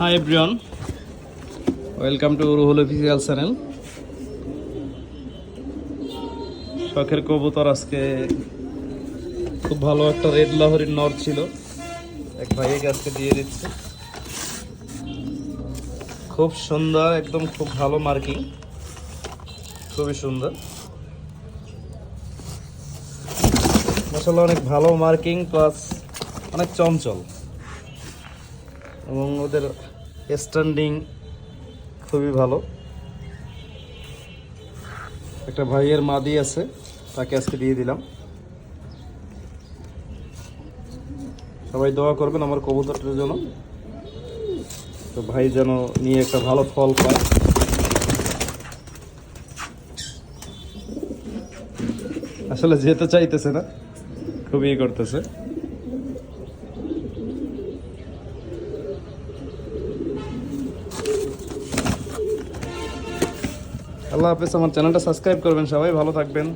Hi everyone welcome to Ruhul official channel শখের কবুতর আজকে খুব ভালো একটা রেড লাহরির নর ছিল। এক ভাইয়ের আজকে দিয়ে দিচ্ছে। খুব সুন্দর, একদম খুব ভালো মার্কিং। খুবই সুন্দর। মশলা অনেক ভালো মার্কিং প্লাস অনেক চঞ্চল। এবং ওদের স্ট্যান্ডিং খুবই ভালো। একটা ভাইয়ের মাদি আছে, তাকে আজকে দিয়ে দিলাম। সবাই দোয়া করবেন আমার কবুতরটার জন্য। তো ভাই যেন নিয়ে একটা ভালো ফল পায়। আসলে যেতে চাইতেছে না, খুবই করতেছে। আল্লাহ হাফেজ আমার চ্যানেলটা সাবস্ক্রাইব করবেন সবাই ভালো থাকবেন।